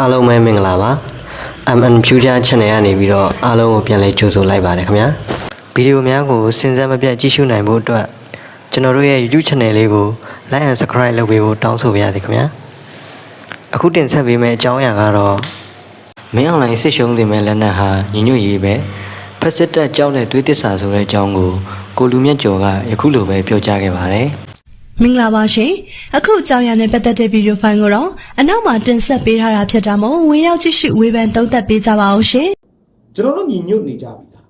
အားလုံးပဲမင်္ဂလာပါ MN Future Channel ကနေပြီးတော့အားလုံးကိုပြန်လည်ကြိုဆိုလိုက်ပါတယ်ခင်ဗျာဗီဒီယိုများကိုစဉ်ဆက်မပြတ်ကြည့်ရှုနိုင်ဖို့အတွက်ကျွန်တော်တို့ရဲ့ YouTube Channel လေးကို Like and Subscribe လုပ်ပေးဖို့တောင်းဆိုပါရစေခင်ဗျာအခုတင်ဆက်ပေးမယ့်အကြောင်းအရာကတော့မင်းအွန်လိုင်းစစ်ရှုံးတင်မဲ့လက်နက်ဟာညီညွတ်ရေးပဲဖက်စစ်တက်ကြောက်တဲ့သွေးတစ္ဆာဆိုတဲ့အကြောင်းကိုကိုလူမြတ်ကျော်ကယခုလိုပဲပြောကြားခဲ့ပါတယ် မင်္ဂလာပါရှင်အခုအကြောင်းအရာနဲ့ပတ်သက်တဲ့ဗီဒီယိုဖိုင်ကိုတော့အနောက်မှာတင်ဆက်ပေးထားတာဖြစ်တာမို့ဝင်ရောက်ကြည့်ရှုဝေဖန်သုံးသပ်ပေးကြပါအောင်ရှင်ကျွန်တော်တို့ညီညွတ်နေကြပြီလား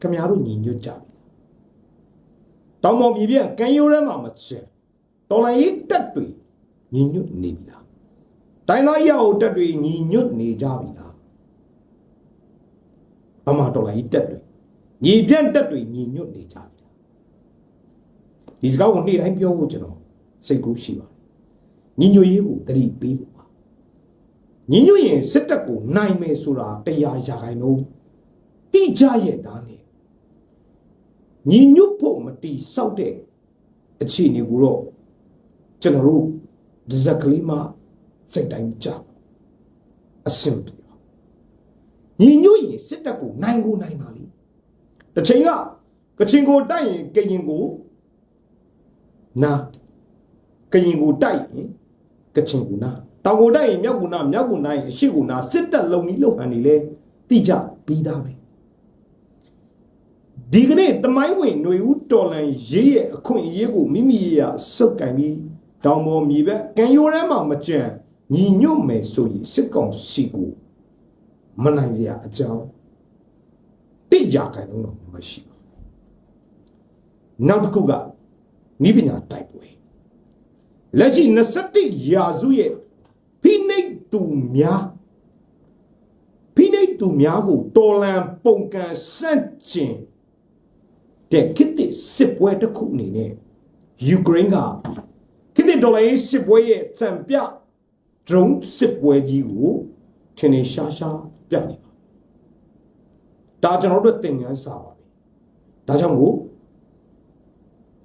ခမရတို့ညီညွတ်ကြပြီလားတောင်ပေါ်ပြည်ပြကံရိုးထဲမှာမချင်တော်လိုင်းရေးတက်တွေညီညွတ်နေပြီလားတိုင်းသားရအောင်တက်တွေညီညွတ်နေကြပြီလားဗမာတော်လိုင်းရေးတက်တွေညီပြန့်တက်တွေညီညွတ်နေကြပြီလား ဒီစကားကိုနေ့တိုင်းပြောဖို့ကျွန်တော်စိတ်ကူးရှိပါတယ်ညီညွတ်ရေးကိုတတိပေးဖို့ပါညီညွတ်ရင်စစ်တပ်ကိုနိုင်မယ်ဆိုတာတရားရာခိုင်နှုန်းတိကျရဲ့သားနဲ့ညီညွတ်ဖို့မတိဆောက်တဲ့အခြေအနေကိုတော့ကျွန်တော်တို့ဒီဇက်ကလေးမှစိတ်တိုင်းကြပါအဆင်ပြေပါညီညွတ်ရင်စစ်တပ်ကိုနိုင်ကိုနိုင်ပါလိမ့်တစ်ချိန်ကကချင်ကိုတိုက်ရင်ကရင်ကို နာကရင်ကိုတိုက်ရင်ကချင်ကူနာတောင်ကိုတိုက်ရင်မြောက်ကူနာမြောက်ကူနာရင်အရှိကူနာစစ်တပ်လုံပြီးလုံဟန်နေလဲတိကြပြီးသားပဲဒီကနေ့တမိုင်းဝင်ຫນွေဦးတော်လန်ရေးရဲ့အခွင့်အရေးကိုမိမိရစုပ်ကင်ပြီးတောင်ပေါ်မြေဘက်ကံရိုးထဲမှာမကြံညီညွတ်မယ်ဆိုရင်စစ်ကောင်စီကိုမနိုင်စရာအကြောင်းတိကြခိုင်တော့မရှိဘူးနောက်တစ်ခုက နိပညာတိုက်ပွဲလက်ရှိ21ရာစုရဲ့ဖိနှိပ်သူများဖိနှိပ်သူများကိုတော်လန်ပုံကန်ဆန့်ကျင်တဲ့ခေတ်သစ်စစ်ပွဲတစ်ခုအနေနဲ့ယူကရိန်းကခေတ်သစ်ဒေါ်လာရေးစစ်ပွဲရဲ့စံပြ drone စစ်ပွဲကြီးကိုထင်ထင်ရှားရှားပြနေပါဒါကျွန်တော်တို့သင်ခန်းစာပါပဲဒါကြောင့်မို့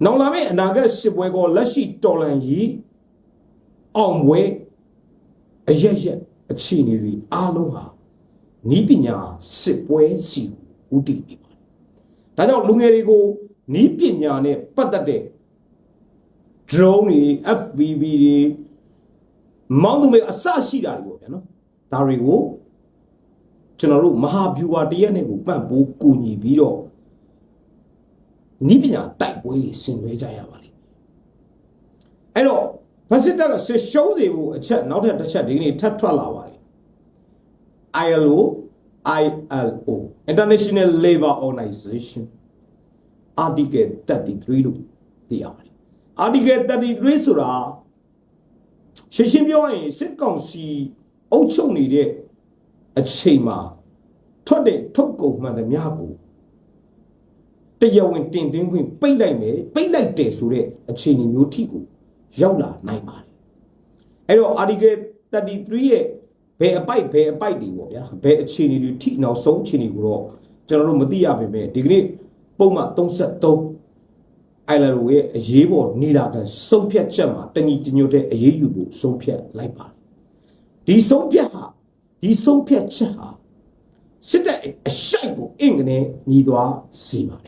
နောင်လာမယ့်အနာဂတ်စစ်ပွဲကောလက်ရှိတော်လန်ကြီးအောင်ပွဲအရရက်အခြေအနေတွေအားလုံးဟာနီးပညာစစ်ပွဲစီဦးတည်နေပါတယ်။ဒါကြောင့်လူငယ်တွေကိုနီးပညာနဲ့ပတ်သက်တဲ့ drone တွေ FPV တွေမောင်းသူတွေအစရှိတာတွေပေါ့ဗျာနော်။ဒါတွေကိုကျွန်တော်တို့မဟာဗျူဟာတရက်နဲ့ကိုပန့်ပိုးကူညီပြီးတော့ နိပညာတိုက်ပွဲတွေဆင်နွှဲကြရပါလိမ့်မယ်အဲ့တော့ဗစစ်တပ်ကဆစ်ရှုံးစေဖို့အချက်နောက်ထပ်တစ်ချက်ဒီကနေ့ထပ်ထွက်လာပါတယ် ILO ILO International Labour Organization Article 33လို့သိရပါတယ် Article 33ဆိုတာရှင်းရှင်းပြောရရင်စစ်ကောင်စီအုပ်ချုပ်နေတဲ့အချိန်မှာထွက်တဲ့ထုတ်ကုန်မှန်သမျှကို တရားဝင်တင်သွင်းခွင့်ပိတ်လိုက်မယ်ပိတ်လိုက်တယ်ဆိုတဲ့အခြေအနေမျိုးထိကိုရောက်လာနိုင်ပါတယ်အဲ့တော့ article 33ရဲ့ဘယ်အပိုက်ဘယ်အပိုက်တွေပေါ့ဗျာဘယ်အခြေအနေတွေထိနောက်ဆုံးအခြေအနေကိုတော့ကျွန်တော်တို့မသိရပါပဲဒီကနေ့ပုံမှန်33အိုင်လန်ရဲ့အရေးပေါ်နေလာတဲ့ဆုံးဖြတ်ချက်မှာတညီတညွတ်တဲ့အရေးယူဖို့ဆုံးဖြတ်လိုက်ပါတယ်ဒီဆုံးဖြတ်ဟာဒီဆုံးဖြတ်ချက်ဟာစစ်တပ်အရှိုက်ကိုအင်ကနေညီသွားစီပါတယ်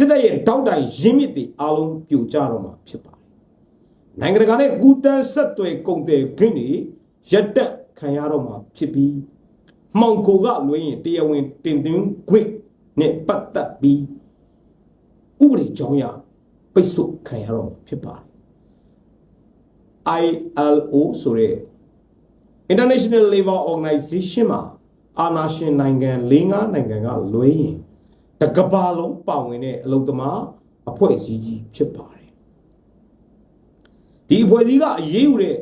စစ်တပ်ရဲ့တောက်တိုင်ရင်းမြစ်တွေအားလုံးပြိုကျတော့မှာဖြစ်ပါတယ်။နိုင်ငံတကာနဲ့ကူတန်းဆက်သွယ်ကုန်တယ်ခင်းတွေရက်တက်ခံရတော့မှာဖြစ်ပြီးမှောင်ကိုကလွှဲရင်တရားဝင်တင်သွင်းခွင့်နဲ့ပတ်သက်ပြီးဥပဒေကြောင်းအရပိတ်ဆို့ခံရတော့မှာဖြစ်ပါတယ်။ ILO ဆိုတဲ့ International Labour Organization မှာအာဏာရှင်နိုင်ငံ၄၅နိုင်ငံကလွှဲရင် တကဘာလုံးပါဝင်တဲ့အလုံသမားအဖွဲ့အစည်းကြီးဖြစ်ပါတယ်ဒီအဖွဲ့အစည်းကအရေးယူတဲ့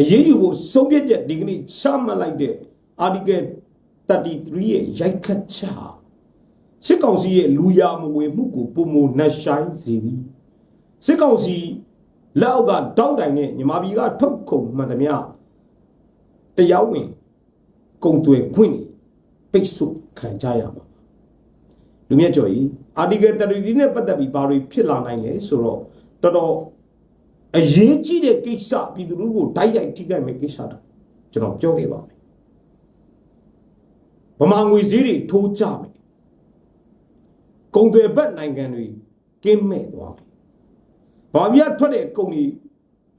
အရေးယူဖို့ဆုံးဖြတ်ချက်ဒီကနေ့ချမှတ်လိုက်တဲ့ article 33ရဲ့ရိုက်ခတ်ချက်ဟာစစ်ကောင်စီရဲ့လူရမဝင်မှုကိုပုံမနှက်ဆိုင်စေပြီးစစ်ကောင်စီလက်အောက်ကတောက်တိုင်နဲ့ညီမပြည်ကထုတ်ခုံမှန်သမျှတရားဝင် ကုံသွယ်ခွင့်တွေပိတ်ဆို့ခံကြရမှာ လူမြတ်ကျော်ကြီး article 33နဲ့ပတ်သက်ပြီးဘာတွေဖြစ်လာနိုင်လဲဆိုတော့တော်တော်အရေးကြီးတဲ့ကိစ္စပြည်သူလူထုကိုတိုက်ရိုက်ထိခိုက်မဲ့ကိစ္စတွေကျွန်တော်ပြောခဲ့ပါမယ်ဗမာငွေစည်းတွေထိုးကြမယ်ကုန်သွယ်ဘက်နိုင်ငံတွေကင်းမဲ့သွားမယ်ဘာပြထွက်တဲ့ကုန်ကြီး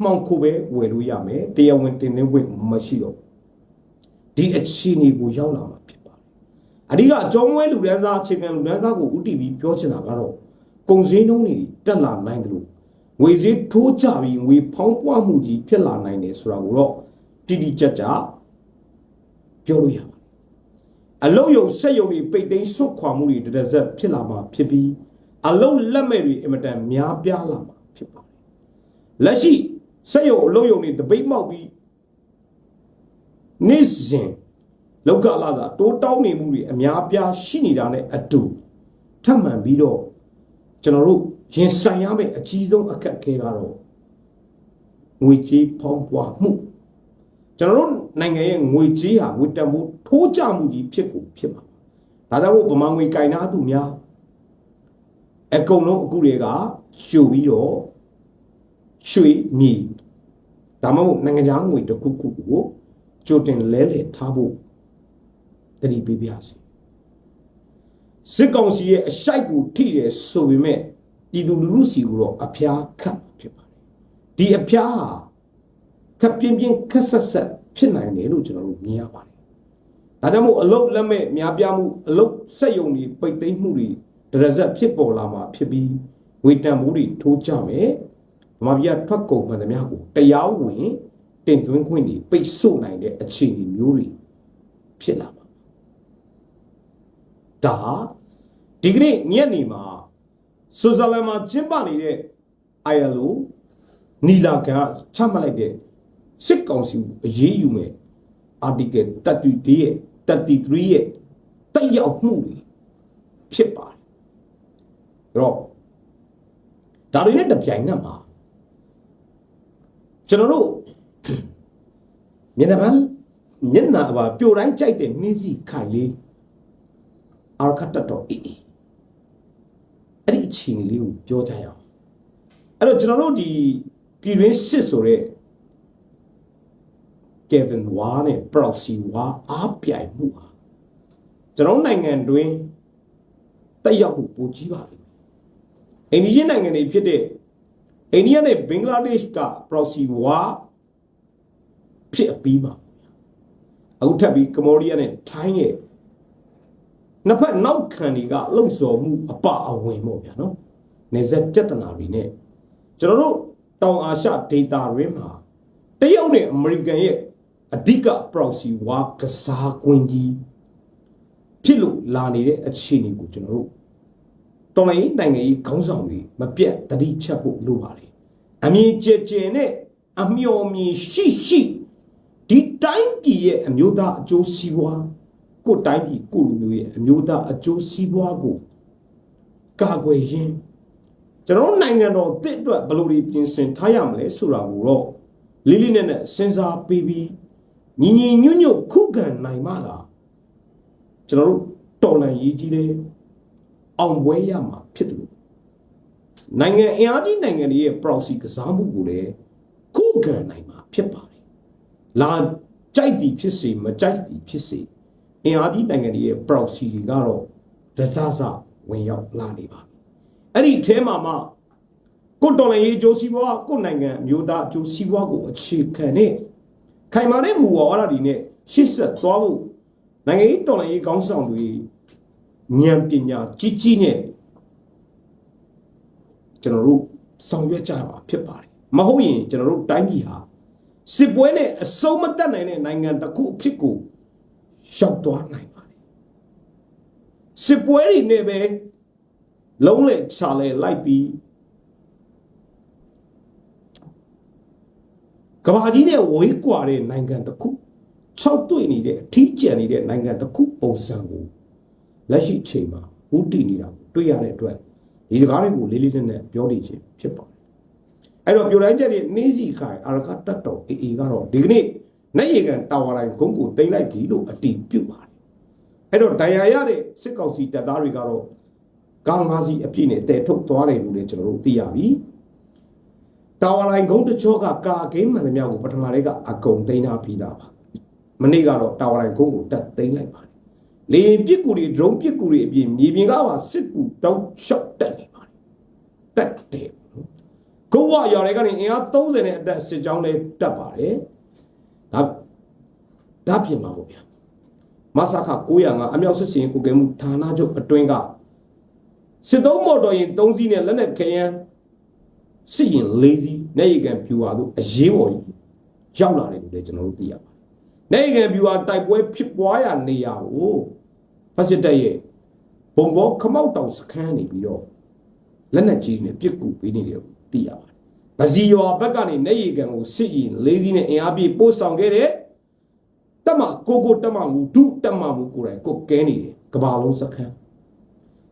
မှောင်ခိုပဲဝယ်လို့ရမယ်တရားဝင်တင်သွင်းခွင့်မရှိတော့ဘူးဒီအခြေအနေကိုရောက်လာမှာဖြစ်ပါတယ် အဓိကကြောင်းဝဲလူဒန်းစားအခြေခံလူဒန်းစားကိုဥတီပြီးပြောချင်တာကတော့ကုန်စည်နှုန်းတွေတက်လာနိုင်တယ်လို့ငွေစည်းထိုးကြပြီးငွေဖောင်းပွားမှုကြီးဖြစ်လာနိုင်တယ်ဆိုတာကိုတော့တိတိကျကျပြောလို့ရပါတယ်အလုတ်ယုံစက်ယုံတွေပိတ်သိမ်းဆွတ်ခွာမှုတွေတရဇက်ဖြစ်လာမှာဖြစ်ပြီးအလုတ်လက်မဲ့တွေအင်မတန်များပြားလာမှာဖြစ်ပါတယ်လက်ရှိစက်ယုံအလုတ်ယုံတွေတပိတ်မောက်ပြီးနေ့စဉ် လောက်ကလာတာတိုးတောင်းနေမှုတွေအများပြားရှိနေတာနဲ့အတူထပ်မံပြီးတော့ကျွန်တော်တို့ရင်ဆိုင်ရမယ့်အကြီးဆုံးအခက်အခဲကတော့ငွေကြေးဖောင်းပွားမှုကျွန်တော်တို့နိုင်ငံရဲ့ငွေကြေးဟာငွေတန်ဖိုးထိုးကျမှုကြီးဖြစ်ကိုဖြစ်မှာဒါကြောင့်မို့ဗမာငွေကင်နာသူများအကုန်လုံးအခုတွေကရှုပ်ပြီးတော့ရွှေမြေဒါမှမဟုတ်နိုင်ငံခြားငွေတစ်ခုခုကိုကြိုတင်လဲလှယ်ထားဖို့ တတိပေးပြစီစစ်ကောင်စီရဲ့အရှိုက်ကိုထိတယ်ဆိုပေမဲ့ပြည်သူလူထုစီကိုတော့အဖျားခတ်ဖြစ်ပါတယ်ဒီအဖျားဟာခပ်ပြင်းပြင်းခက်ဆက်ဆက်ဖြစ်နိုင်တယ်လို့ကျွန်တော်တို့မြင်ရပါတယ်ဒါကြောင့်မို့အလုတ်လက်မဲ့များပြားမှုအလုတ်ဆက်ယုံတွေပိတ်သိမ်းမှုတွေဒရဇက်ဖြစ်ပေါ်လာမှာဖြစ်ပြီးဝေတံမိုးတွေထိုးကြမယ်ဗမာပြည်ကထွက်ကုန်မှန်သမျှကိုတရားဝင်တင်သွင်းခွင့်တွေပိတ်ဆို့နိုင်တဲ့အခြေအနေမျိုးတွေဖြစ်လာ မှာဒါဒီကနေ့ညနေမှာဆွစ်ဇာလန်မှာကျင်းပနေတဲ့ ILO နီလာခံချမှတ်လိုက်တဲ့စစ်ကောင်စီကိုအရေးယူမဲ့ article 33ရဲ့33ရဲ့တက်ရောက်မှုတွေဖြစ်ပါတယ်အဲ့တော့ဒါတွေနဲ့တပြိုင်နက်မှာကျွန်တော်တို့မျက်နှာပန်းမျက်နှာပါပြိုတိုင်းကြိုက်တဲ့နှင်းစီခိုင်လေး အာခတ်တတော်အေးအေးအဲ့ဒီအချိန်လေးကိုပြောကြရအောင်အဲ့တော့ကျွန်တော်တို့ဒီပြည်တွင်းစစ်ဆိုတဲ့ Kevin Wa နဲ့ Proxy Wa အားပြိုင်မှုဟာကျွန်တော်နိုင်ငံတွင်တက်ရောက်မှုပိုကြီးပါလိမ့်မယ်အိန္ဒိယနိုင်ငံတွေဖြစ်တဲ့အိန္ဒိယနဲ့ဘင်္ဂလားဒေ့ရှ်က Proxy Wa ဖြစ်အပြီးမှာအခုထပ်ပြီးကမ္ဘောဒီးယားနဲ့ထိုင်းရဲ့ နှစ်ဖက်နောက်ခံတွေကလှုပ်ဆော်မှုအပအဝင်ပေါ့ဗျာနော်နေဆက်ပြဿနာတွေနဲ့ကျွန်တော်တို့တောင်အာရှဒေတာရင်းမှာတရုတ်နဲ့အမေရိကန်ရဲ့အဓိက proxy war ကစားကွင်းကြီးဖြစ်လို့လာနေတဲ့အခြေအနေကိုကျွန်တော်တို့တော်လိုင်းနိုင်ငံရေးခေါင်းဆောင်တွေမပြတ်တတိချက်ဖို့လိုပါတယ်အမြင်ကျကျနဲ့အမျော်မြင်ရှိရှိဒီတိုင်းပြည်ရဲ့အမျိုးသားအကျိုးစီးပွား ကိုယ်တိုင်းပြည်ကိုလူမျိုးရဲ့အမျိုးသားအကျိုးစီးပွားကိုကာကွယ်ရင်းကျွန်တော်တို့နိုင်ငံတော်တစ်အတွက်ဘယ်လိုတွေပြင်ဆင်ထားရမလဲဆိုတာကိုတော့လေးလေးနက်နက်စဉ်းစားပြီးပြီးညီညီညွတ်ညွတ်ခုခံနိုင်မှသာကျွန်တော်တို့တော်လန်ရေးကြီးတဲ့အောင်ပွဲရမှာဖြစ်တယ်လို့နိုင်ငံအင်အားကြီးနိုင်ငံတွေရဲ့ proxy ကစားမှုကိုလည်းခုခံနိုင်မှာဖြစ်ပါတယ်လာကြိုက်သည်ဖြစ်စေမကြိုက်သည်ဖြစ်စေ အင်အားကြီးနိုင်ငံတွေရဲ့ proxy တွေကတော့ဒဇဇဝင်ရောက်လာနေပါပြီအဲ့ဒီအဲမှာမှကိုတော်လည်းရေးအကျိုးစီးပွားကိုနိုင်ငံအမျိုးသားအကျိုးစီးပွားကိုအခြေခံတဲ့ခိုင်မာတဲ့မူဝါဒတွေနဲ့ရှစ်ဆက်သွားဖို့နိုင်ငံရေးတော်လည်းရေးခေါင်းဆောင်တွေဉာဏ်ပညာကြီးကြီးနဲ့ကျွန်တော်တို့ဆောင်ရွက်ကြမှာဖြစ်ပါတယ်မဟုတ်ရင်ကျွန်တော်တို့တိုင်းပြည်ဟာစစ်ပွဲနဲ့အစုံမတက်နိုင်တဲ့နိုင်ငံတစ်ခုအဖြစ်ကို ရောက်သွားနိုင်ပါတယ်စစ်ပွဲတွေနဲ့ပဲလုံးလေချာလေလိုက်ပြီးကဘာကြီးနဲ့ဝေးကွာတဲ့နိုင်ငံတစ်ခု၆တွေ့နေတဲ့အထီးကျန်နေတဲ့နိုင်ငံတစ်ခုပုံစံကိုလက်ရှိအချိန်မှာဥတည်နေတာကိုတွေ့ရတဲ့အတွက်ဒီစကားတွေကိုလေးလေးနက်နက်ပြောနေခြင်းဖြစ်ပါတယ်အဲ့တော့ပြိုတိုင်းချက်တွေနှင်းစီခိုင်အာရကတတ်တော်အေအေကတော့ဒီကနေ့ နိုင်ရကန်တာဝါတိုင်းဂုံးကိုတင်လိုက်ပြီလို့အတည်ပြုပါတယ်အဲ့တော့ဒဏ်ရာရတဲ့စစ်ကောင်စီတပ်သားတွေကတော့ကားငါးစီးအပြည့်နဲ့တဲထုတ်သွားတယ်လို့လည်းကျွန်တော်တို့သိရပြီတာဝါတိုင်းဂုံးတချို့ကကာကင်းမှန်သမျှကိုပထမလေးကအကုန်သိမ်းထားပြီးသားပါမနေ့ကတော့တာဝါတိုင်ကုန်းကိုတက်သိမ်းလိုက်ပါတယ်လေရင်ပစ်ကူတွေဒရုန်းပစ်ကူတွေအပြင်မြေပြင်ကပါစစ်ကူတောက်ရှော့တက်နေပါတယ်တက်တယ်နော်ကိုဝရွာတွေကနေအင်အား30နဲ့အတက်စစ်ကြောင်းတွေတက်ပါတယ် ဒါဒါပြင်ပါဘူးဗျာမဆာခ905အမြောက်စစ်စင်ကိုကဲမှုဌာနချုပ်အတွင်းကစစ်သုံးမော်တော်ရင်3စီးနဲ့လက်နက်ခရမ်းစစ်ရင်4စီးနေရီကန်ဖြူပါတို့အရေးပေါ်ကြီးရောက်လာတယ်လို့လည်းကျွန်တော်တို့သိရပါတယ်။နေရီကန်ဖြူပါတိုက်ပွဲဖြစ်ပွားရာနေရာကိုဖက်စစ်တပ်ရဲ့ဘုံဘောခမောက်တောင်စခန်းနေပြီးတော့လက်နက်ကြီးနဲ့ပြစ်ကူပေးနေတယ်လို့သိရပါတယ်။ ဗစီရွာဘက်ကနေနေရီကန်ကိုစစ်ရင်4စီးနဲ့အင်အားပြည့်ပို့ဆောင်ခဲ့တဲ့တက်မကိုကိုတက်မမူဒုတက်မမူကိုယ်တိုင်ကိုကဲနေတယ်ကဘာလုံးစခန်း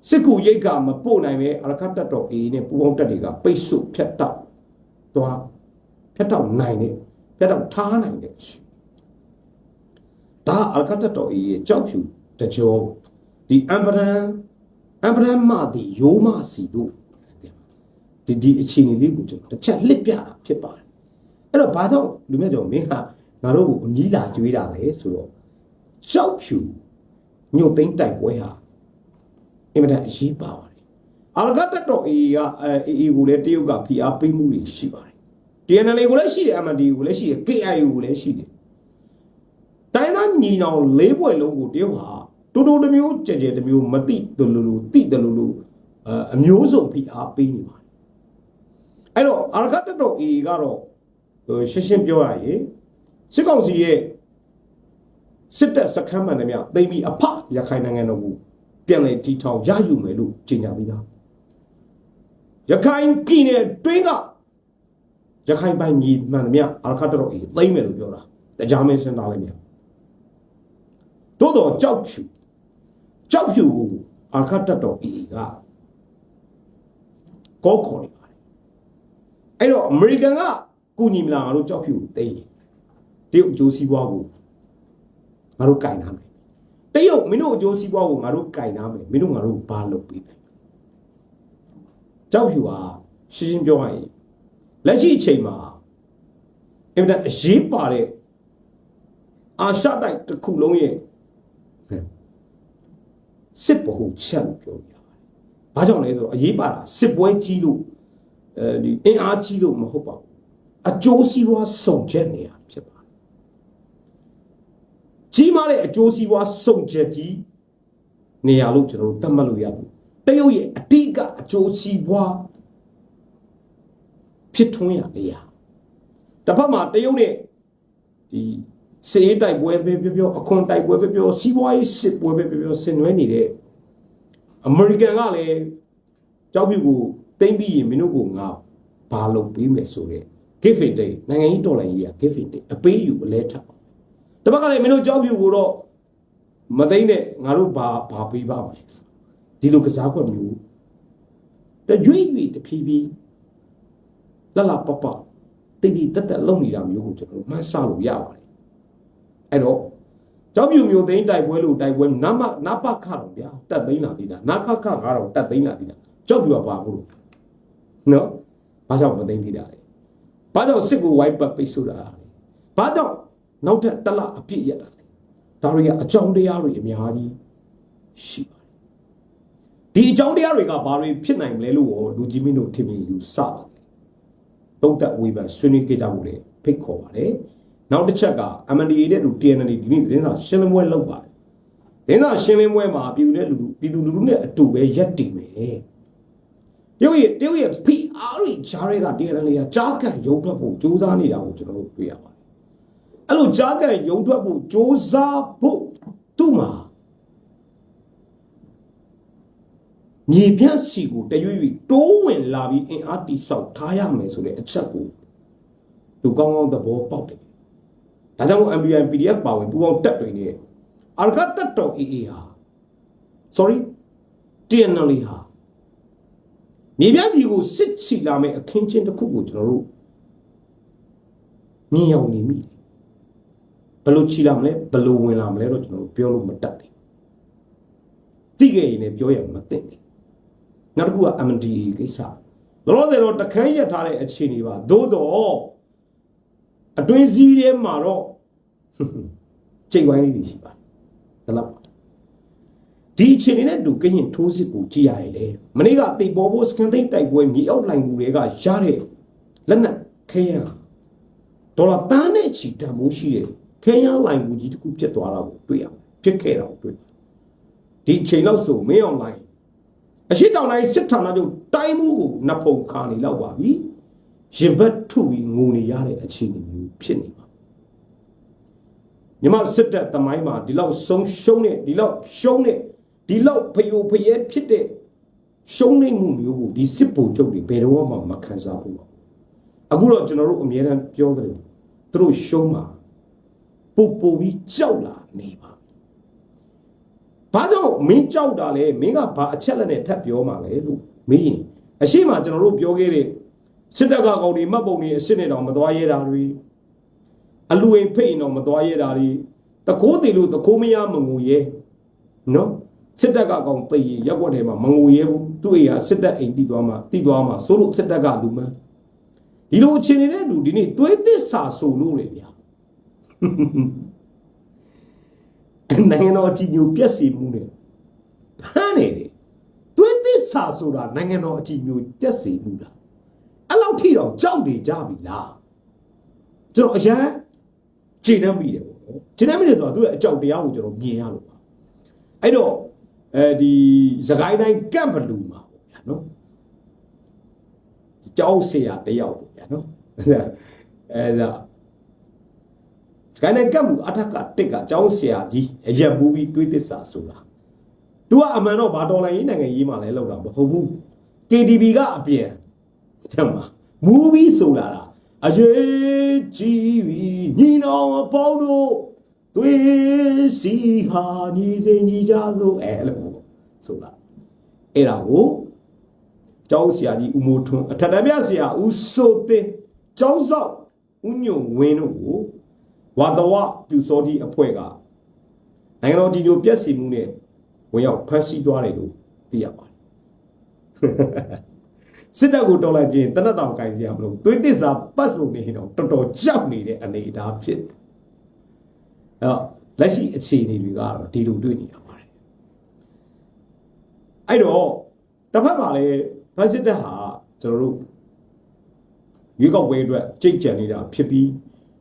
စစ်ကူရိတ်ကမပို့နိုင်ပဲအရခတ်တက်တော်အေးနဲ့ပူပေါင်းတက်တွေကပိတ်ဆို့ဖြတ်တောက်သွားဖြတ်တောက်နိုင်တယ်ဖြတ်တောက်ထားနိုင်တယ်ဒါအရခတ်တက်တော်အေးရဲ့ကြောက်ဖြူတကြောဒီအမ်ပရန်အမ်ပရန်မဒီယိုမစီတို့ ဒီဒီအခြေအနေလေးကိုကျွန်တော်တစ်ချက်လှစ်ပြတာဖြစ်ပါတယ်အဲ့တော့ဘာကြောင့်လူမြတ်တော်မင်းဟာငါတို့ကိုအကြီးလာကျွေးတာလဲဆိုတော့ကြောက်ဖြူညို့သိမ့်တိုက်ပွဲဟာအင်မတန်အရေးပါပါတယ်။အာရဂတ်တက်တော်အေကအဲအေကိုလည်းတရုတ်ကဖိအားပေးမှုတွေရှိပါတယ်။ TNL ကိုလည်းရှိတယ် MND ကိုလည်းရှိတယ် KIA ကိုလည်းရှိတယ်။တိုင်းသားညီနောင်၄ဘွဲ့လုံးကိုတရုတ်ဟာတူတူတစ်မျိုးကြဲကြဲတစ်မျိုးမတိတလူလူတိတလူလူအအမျိုးစုံဖိအားပေးနေပါတယ်။ အဲ့တော့အာရဂတ်တက်တော်အေကတော့ဟိုရှင်းရှင်းပြောရရင်စစ်ကောင်စီရဲ့စစ်တပ်စခန်းမှန်တယ်မြသိမ်းပြီးအဖရခိုင်နိုင်ငံတော်ကိုပြန်လည်တီထောင်ရယူမယ်လို့ကြေညာပြီးသားရခိုင်ပြည်နယ်တွင်းကရခိုင်ပိုင်းမြေမှန်သမျှအာရခတ်တော်အေးသိမ့်မယ်လို့ပြောတာတရားမင်းစဉ်းစားလိုက်မြန်တိုးတော့ကြောက်ဖြူကြောက်ဖြူကိုအာရခတ်တော်အေးကကောခေါ်နေပါတယ် အဲ့တော့အမေရိကန်ကကူညီမလားငါတို့ကြောက်ဖြူကိုသိမ်းတရုတ်အကျိုးစီးပွားကိုငါတို့ကင်ထားမယ်တရုတ်မင်းတို့အကျိုးစီးပွားကိုငါတို့ကင်နာမယ်မင်းတို့ငါတို့ဘာလုပ်ပေးနိုင်ကြောက်ဖြူဟာရှင်းရှင်းပြောရရင်လက်ရှိအချိန်မှာအင်တာအရေးပါတဲ့အာရှတိုက်တစ်ခုလုံးရဲ့စစ်ဗဟုချက်လို့ပြောပြပါတယ်။ဘာကြောင့်လဲဆိုတော့အရေးပါတာစစ်ပွဲကြီးလို့ အဲဒီအင်အားကြီးလို့မဟုတ်ပါဘူး။အကျိုးစီးပွားစုံချက်နေရဖြစ်ပါတယ်ကြီးမားတဲ့အကျိုးစီးပွားစုံချက်ကြီးနေရာလို့ကျွန်တော်တို့သတ်မှတ်လို့ရဘူးတရုတ်ရဲ့အတိကအကျိုးစီးပွားဖြစ်ထွန်းရနေရာတစ်ဖက်မှာတရုတ်ရဲ့ဒီစေးတိုက်ပွဲပဲပြောပြောအခွန်တိုက်ပွဲပဲပြောစီးပွားရေးစစ်ပွဲပဲပြောပြောဆင်နွှဲနေတဲ့အမေရိကန်ကလည်းကြောက်ပြူကို တိမ့်ပြီးရင်မင်းတို့ကငါဘာလုပ်ပေးမယ်ဆိုတဲ့ give and take နိုင်ငံရေးတော်လှန်ရေးက give and take အပေးယူအလဲထပ်တပတ်ကလည်းမင်းတို့ကြောက်ပြူကိုတော့မသိမ့်နဲ့ငါတို့ဘာဘာပေးပါမလဲဒီလိုကစားကွက်မျိုးတကြွေရွေတဖြည်းဖြည်းလလပပတိတိတက်တက်လုံနေတာမျိုးကိုကျွန်တော်မှန်းဆလို့ရပါတယ်အဲ့တော့ကြောက်ပြူမျိုးသိမ့်တိုက်ပွဲလို့တိုက်ပွဲနမနပခတော့ဗျာတက်သိမ့်လာသေးတာနခခကတော့တက်သိမ့်လာသေးတာကြောက်ပြူကပါဘူးလို့ နော်ဘာကြောင့်မသိမ့်သေးတာလဲဘာကြောင့်စစ်ကိုဝိုင်းပတ်ပိတ်ဆို့တာလဲဘာကြောင့်နောက်ထပ်တစ်လအပြည့်ရက်တာလေဒါတွေကအကြောင်းတရားတွေအများကြီးရှိပါတယ်ဒီအကြောင်းတရားတွေကဘာတွေဖြစ်နိုင်မလဲလို့လူကြီးမင်းတို့ထင်မြင်ယူဆပါတယ်တုံးသက်ဝေဖန်ဆွေးနွေးကြကြဖို့လေဖိတ်ခေါ်ပါတယ်နောက်တစ်ချက်က MNDA နဲ့လူ TNL ဒီနေ့သတင်းစာရှင်းလင်းပွဲလုပ်ပါတယ်သတင်းစာရှင်းလင်းပွဲမှာပြည်သူနဲ့လူပြည်သူလူထုနဲ့အတူပဲရက်တည်မယ် တရုတ်ရဲ့တရုတ်ရဲ့ PR ဂျားတွေက TNL ကကြားကန်ရုံထွက်ဖို့ကြိုးစားနေတာကိုကျွန်တော်တို့တွေ့ရပါတယ်အဲ့လိုကြားကန်ယုံထွက်ဖို့စ조사ဖို့သူ့မှာမြေပြန့်စီကိုတရွေ့ရွေ့တိုးဝင်လာပြီးအင်အားတိဆောက်ထားရမယ်ဆိုတဲ့အချက်ကိုသူကောင်းကောင်းသဘောပေါက်တယ်။ဒါကြောင့်မို့ MBI PDF ပါဝင်ပူပေါင်းတက်တွေနဲ့အာရကတက်တော် AA ဟာ sorry TNL ဟာ မြေပြန့်စီကိုစစ်စီလာမယ့်အခင်းချင်းတစ်ခုကိုကျွန်တော်တို့မြင်ရောက်နေမိတယ်ဘယ်လိုချီလာမလဲဘယ်လိုဝင်လာမလဲတော့ကျွန်တော်တို့ပြောလို့မတတ်သေးဘူးတိခဲ့ရင်လည်းပြောရမသိဘူးနောက်တစ်ခုက MDA ကိစ္စလောလောဆယ်တော့တခန်းရထားတဲ့အခြေအနေပါသို့တော့အတွင်းစည်းထဲမှာတော့ကြိတ်ဝိုင်းလေးတွေရှိပါတယ်ဒါလောက်ပါ ဒီအချိန်နဲ့တူကရင်ထိုးစစ်ကိုကြည့်ရရင်လေမနေ့ကတေပေါ်ဘောစကန်တိတ်တိုက်ပွဲမြေအောက်လိုင်ကူတွေကရတဲ့လက်နက်ခဲယံဒေါ်လာတန်းနဲ့ချီတန်ဖိုးရှိတဲ့ခဲယံလိုင်ကူကြီးတစ်ခုဖြစ်သွားတာကိုတွေ့ရဖြစ်ခဲ့တာကိုတွေ့ဒီအချိန်လောက်ဆိုမင်းအောင်လိုင်အရှိတောင်တိုင်းစစ်ဌာနချုပ်တိုင်းမှုကိုနဖုံခါနေလောက်ပါပြီရင်ဘတ်ထုပြီးငိုနေရတဲ့အခြေအနေမျိုးဖြစ်နေပါမြမစစ်တပ်တမိုင်းမှာဒီလောက်ဆုံးရှုံးတဲ့ဒီလောက်ရှုံးတဲ့ ဒီလောက်ဖယိုဖယဲဖြစ်တဲ့ရှုံးနေမှုမျိုးကိုဒီစစ်ဗိုလ်ချုပ်တွေဘယ်တော့မှမခံစားဘူးပါအခုတော့ကျွန်တော်တို့အမြဲတမ်းပြောတယ်သူတို့ရှုံးမှာပူပူပြီးကြောက်လာနေပါဘာကြောင့်မင်းကြောက်တာလဲမင်းကဘာအချက်လက်နဲ့ထပ်ပြောမှာလဲလို့မင်းရင်အရှိမကျွန်တော်တို့ပြောခဲ့တဲ့စစ်တပ်ကကောင်တွေမှတ်ပုံတွေအစ်စ်နဲ့တောင်မသွားရဲတာတွေအလူအိမ်ဖိတ်ရင်တော့မသွားရတာတွေတကိုးတည်လို့တကိုးမရမငိုရဲနော် စစ်တပ်ကကောင်သိရင်ရက်ွက်ထဲမှာမငိုရဲဘူးသူ့အိမ်ကစစ်တပ်အိမ်တီးသွားမှာတီးသွားမှာဆိုလို့စစ်တပ်ကလူမန်းဒီလိုအခြေအနေနဲ့လူဒီနေ့သွေးသစ္စာဆိုလို့ရဗျာနိုင်ငံတော်အကြီးညိုပြက်စီမှုနဲ့ဖမ်းနေတယ်သွေးသစ္စာဆိုတာနိုင်ငံတော်အကြီးညိုပြက်စီမှုလားအဲ့လောက်ထိတော့ကြောက်နေကြပြီလားကျွန်တော်အရန်ခြေနှမ်းမိတယ်ပေါ့နော်ခြေနှမ်းမိတယ်ဆိုတော့သူ့ရဲ့အကြောက်တရားကိုကျွန်တော်မြင်ရလို့ပါအဲ့တော့ အဲဒီစကိုင်းတိုင်းကန့်ဘလူမှာပေါ့ဗျာနော်ကြောက်ဆရာတယောက်ပေါ့ဗျာနော်အဲဒါစကိုင်းတိုင်းကန့်ဘလူအထက်ကတစ်ကကြောက်ဆရာကြီးအရက်ပူးပြီးတွေးတစ္ဆာဆိုတာသူကအမှန်တော့ဘာတော်လိုင်းရေးနိုင်ငံရေးမှလဲလောက်တာမဟုတ်ဘူး KDB ကအပြင်ကျမမူဗီဆိုလာတာအရေးကြီးပြီးညီနောင်အပေါင်းတို့သွေးစီဟာညီစင်ကြီးကြလို့အဲ့လို ဆိုတာအဲ့ဒါကိုကျောင်းဆရာကြီးဦးမိုးထွန်းအထက်တန်းပြဆရာဦးစိုးတင်ကျောင်းဆောက်ဦးညုံဝင်းတို့ကိုဝါတဝပြူစောတိအဖွဲ့ကနိုင်ငံတော်ကြီးညိုပြက်စီမှုနဲ့ဝင်ရောက်ဖမ်းဆီးသွားတယ်လို့သိရပါတယ်စစ်တပ်ကိုတော်လိုက်ခြင်းတနတ်တောင်ကင်စရာမလိုသွေးသစ္စာပတ်စုံနေတော့တော်တော်ကြောက်နေတဲ့အနေအထားဖြစ်တယ်။အဲ့တော့လက်ရှိအခြေအနေတွေကတော့ဒီလိုတွေ့နေရပါတယ်။ အဲ့တော့တစ်ဖက်မှာလည်းဖက်စစ်တပ်ဟာကျွန်တော်တို့ရွေးကောက်ပွဲအတွက်ကြိတ်ကြံနေတာဖြစ်ပြီး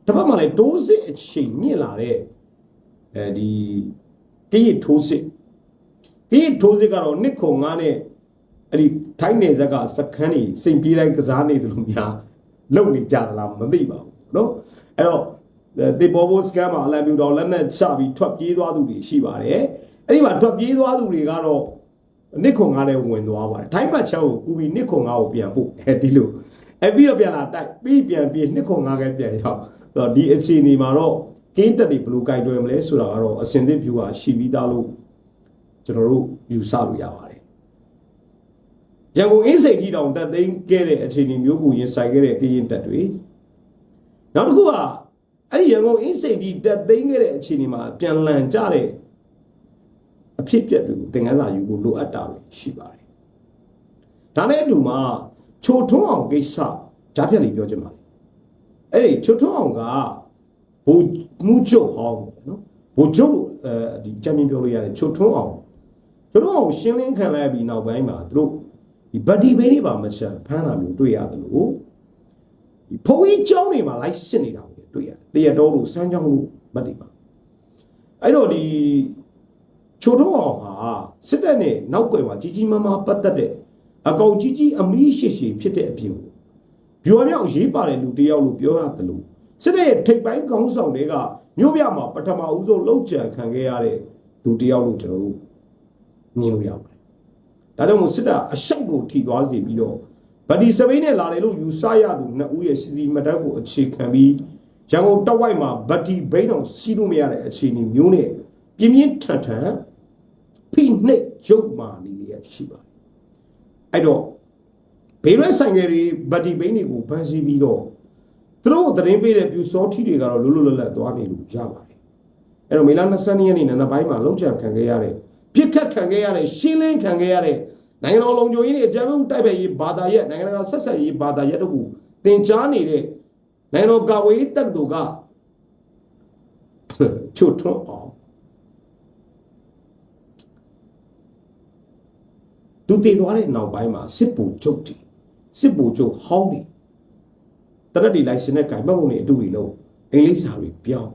တစ်ဖက်မှာလည်းတိုးစစ်အချိန်မြင့်လာတဲ့အဲဒီကိရထိုးစစ်ကိရထိုးစစ်ကတော့နှစ်ခုငါးနဲ့ အဲ့ဒီထိုင်းနယ်ဇက်ကစခန်းနေစိန်ပြေးတိုင်းကစားနေတယ်လို့များလုံနေကြလားမသိပါဘူးเนาะအဲ့တော့တေပေါ်ဘောစကန်မှာအလံပြူတော်လက်နဲ့ချပြီးထွက်ပြေးသွားသူတွေရှိပါတယ်အဲ့ဒီမှာထွက်ပြေးသွားသူတွေကတော့ နစ်ခွန်ငါးနဲ့ဝင်သွားပါတယ်ထိုင်းဘတ်ချောင်းကိုကူပြီးနစ်ခွန်ငါးကိုပြန်ပို့အဲဒီလိုအဲ့ပြီးတော့ပြန်လာတိုက်ပြီးပြန်ပြေးနစ်ခွန်ငါးကပြန်ရောက်ဆိုတော့ဒီအခြေအနေမှာတော့ကင်းတက်တွေဘယ်လိုကြိုက်တွယ်မလဲဆိုတာကတော့အစင်သစ်ဖြူဟာရှိပြီးသားလို့ကျွန်တော်တို့ယူဆလို့ရပါတယ်ရန်ကုန်အင်းစိန်ကြီးတောင်တက်သိမ်းခဲ့တဲ့အခြေအနေမျိုးကိုရင်ဆိုင်ခဲ့တဲ့ကရင်တက်တွေနောက်တစ်ခုကအဲ့ဒီရန်ကုန်အင်းစိန်ကြီးတက်သိမ်းခဲ့တဲ့အခြေအနေမှာပြန်လန်ကြတဲ့ အဖြစ်အပျက်တွေကိုသင်ခန်းစာယူဖို့လိုအပ်တာပဲရှိပါတယ်ဒါနဲ့အတူမှာချိုထွန်းအောင်ကိစ္စဂျားဖြတ်လေးပြောချင်ပါတယ်အဲ့ဒီချိုထွန်းအောင်ကဘူမူချုပ်ဟောင်းပေါ့နော်ဘူချုပ်လို့အဲဒီချမ်းမြင်ပြောလို့ရတယ်ချိုထွန်းအောင်ချိုထွန်းအောင်ရှင်းလင်းခံလိုက်ပြီးနောက်ပိုင်းမှာသူတို့ဒီဗတ်ဒီဘေးတွေပါမချန်ဖမ်းတာမျိုးတွေ့ရတယ်လို့ဒီဖုန်းကြီးကျောင်းတွေမှာလိုက်စစ်နေတာကိုတွေ့ရတယ်တရတော်တို့စမ်းကျောင်းတို့ဗတ်တွေပါအဲ့တော့ဒီ ချိုးတော့အောင်ဟာစစ်တပ်နဲ့နောက်ွယ်မှာကြီးကြီးမားမားပတ်သက်တဲ့အကောင်ကြီးကြီးအမီးရှိရှိဖြစ်တဲ့အပြင်ကိုဗျော်မြောက်ရေးပါတဲ့လူတယောက်လို့ပြောရတယ်လို့စစ်တပ်ရဲ့ထိပ်ပိုင်းကောင်းဆောင်တွေကမြို့ပြမှာပထမဦးဆုံးလောက်ကြံခံခဲ့ရတဲ့လူတယောက်လို့ကျွန်တော်တို့မြင်လို့ရပါတယ်ဒါကြောင့်မို့စစ်တပ်အရှိတ်ကိုထိသွားစေပြီးတော့ဗတ်ဒီစပိန်နဲ့လာတယ်လို့ယူဆရသူနှစ်ဦးရဲ့စီစီမတက်ကိုအခြေခံပြီးရန်ကုန်တောက်ဝိုက်မှာဗတ်ဒီဘိန်းအောင်စီးလို့မရတဲ့အခြေအနေမျိုးနဲ့ ပြင်းပြင်းထန်ထန်ဖိနှိပ်ရုပ်မာနေရရှိပါတယ်အဲ့တော့ဘေးရဲဆိုင်ငယ်တွေဗတ်ဒီဘိန်းတွေကိုဗန်းစီပြီးတော့သူတို့သတင်းပေးတဲ့ပြူစောထီတွေကတော့လွတ်လွတ်လပ်လပ်သွားနေလို့ရပါတယ်အဲ့တော့မေလ22ရက်နေ့နံနက်ပိုင်းမှာလုံးချံခံခဲ့ရတဲ့ပြစ်ခတ်ခံခဲ့ရတဲ့ရှင်းလင်းခံခဲ့ရတဲ့နိုင်ငံတော်လုံခြုံရေးနဲ့အကြမ်းဖက်မှုတိုက်ဖက်ရေးဘာသာရပ်နိုင်ငံတကာဆက်ဆံရေးဘာသာရပ်တို့ကိုတင် जा နေတဲ့နိုင်ငံတော်ကာကွယ်ရေးတပ်တို့ကဖချွတ်ထွန်းအောင် သူတည်သွားတဲ့နောက်ပိုင်းမှာစစ်ပူချုပ်တီစစ်ပူချုပ်ဟောင်းတွေတရက်ဒီလိုက်ရှင်တဲ့ဂိုင်မှတ်ပုံတွေအတူတွေလုံးအင်္ဂလိပ်စာတွေပြောင်း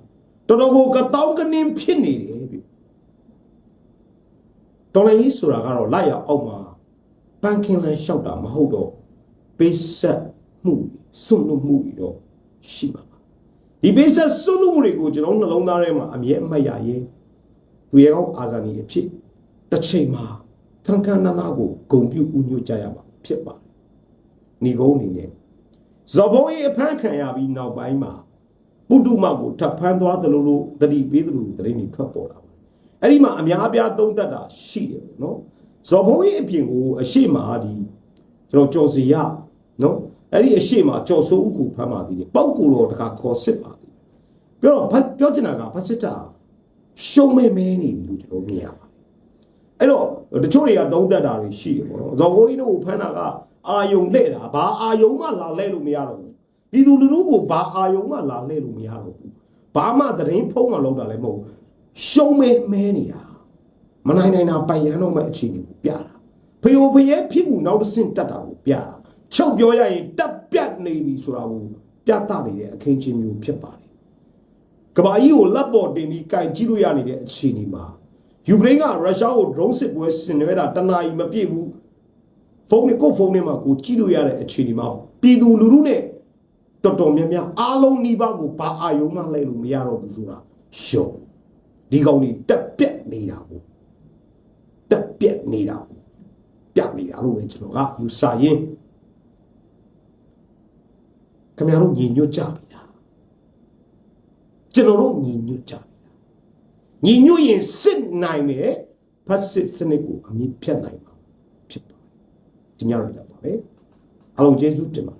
တော်တော်ကိုကတောင်းကနင်းဖြစ်နေတယ်ပြီတော်လည်းကြီးဆိုတာကတော့လိုက်ရအောင်မှာပန်းခင်းလန်းလျှောက်တာမဟုတ်တော့ပေးဆက်မှုစွန့်လို့မှုတွေတော့ရှိမှာပါဒီပေးဆက်စွန့်လို့မှုတွေကိုကျွန်တော်နှလုံးသားထဲမှာအမြဲအမှတ်ရရင်သူရဲ့ကောင်းအာဇာနည်အဖြစ်တစ်ချိန်မှာ ခန်းခန်းနားနားကိုဂုံပြုဥညွတ်ကြရမှာဖြစ်ပါတယ်။ညီကုန်းအနေနဲ့ဇဘောရဲ့အဖမ်းခံရပြီးနောက်ပိုင်းမှာပုတုမကိုထပ်ဖမ်းသွားသလိုလိုတတိပေးသလိုလိုတရင်တွေထွက်ပေါ်လာပါတယ်။အဲ့ဒီမှာအများအပြားသုံးသက်တာရှိတယ်ပေါ့နော်။ဇဘောရဲ့အပြင်ကိုအရှိမဒီကျွန်တော်ကြော်စီရနော်အဲ့ဒီအရှိမကြော်စိုးဥကူဖမ်းပါသေးတယ်။ပောက်ကူတော့တခါခေါ်စစ်ပါသေးတယ်။ပြောတော့ဘာပြောချင်တာကဘာစစ်တာရှုံးမဲမဲနေပြီလို့ကျွန်တော်မြင်ရပါတယ်။ အဲ့တော့တချို့တွေကသုံးသက်တာတွေရှိတယ်ပေါ့နော်။ဇော်ဘိုးကြီးတို့ကိုဖမ်းတာကအာယုံလှဲ့တာဘာအာယုံမှလာလှဲ့လို့မရတော့ဘူး။ပြည်သူလူထုကိုဘာအာယုံမှလာလှဲ့လို့မရတော့ဘူး။ဘာမှသတင်းဖုံးမှလောက်တာလည်းမဟုတ်ဘူး။ရှုံးမဲမဲနေတာ။မနိုင်နိုင်တာပိုင်ရန်တော့မဲ့အခြေအနေကိုပြတာ။ဖယိုဖယဲဖြစ်မှုနောက်တစ်ဆင့်တက်တာကိုပြတာ။ချုပ်ပြောရရင်တက်ပြတ်နေပြီဆိုတာကိုပြသနေတဲ့အခင်းချင်းမျိုးဖြစ်ပါတယ်။ကဘာကြီးကိုလက်ပေါ်တင်ပြီးကင်ကြည့်လို့ရနေတဲ့အခြေအနေမှာ ယူကရိန်းကရုရှားကို drone စစ်ပွဲဆင်နွှဲတာတနာရီမပြည့်ဘူးဖုန်းနဲ့ကိုယ့်ဖုန်းထဲမှာကိုကြည့်လို့ရတဲ့အခြေအနေမှာပြည်သူလူထုနဲ့တော်တော်များများအားလုံးနှိပါကိုဘာအာယုံမှလဲလို့မရတော့ဘူးဆိုတာရှော့ဒီကောင်ကြီးတက်ပြက်နေတာကိုတက်ပြက်နေတာကိုပြနေတာလို့ပဲကျွန်တော်ကယူဆရင်ခင်ဗျားတို့ညီညွတ်ကြပြီလားကျွန်တော်တို့ညီညွတ်ကြပြီ ညီညွတ်ရင်စစ်နိုင်တယ်ဖတ်စစ်စနစ်ကိုအမြင့်ဖြတ်နိုင်မှာဖြစ်ပါတယ်ဒီညရတာပါပဲအားလုံးကျေးဇူးတင်ပါတယ်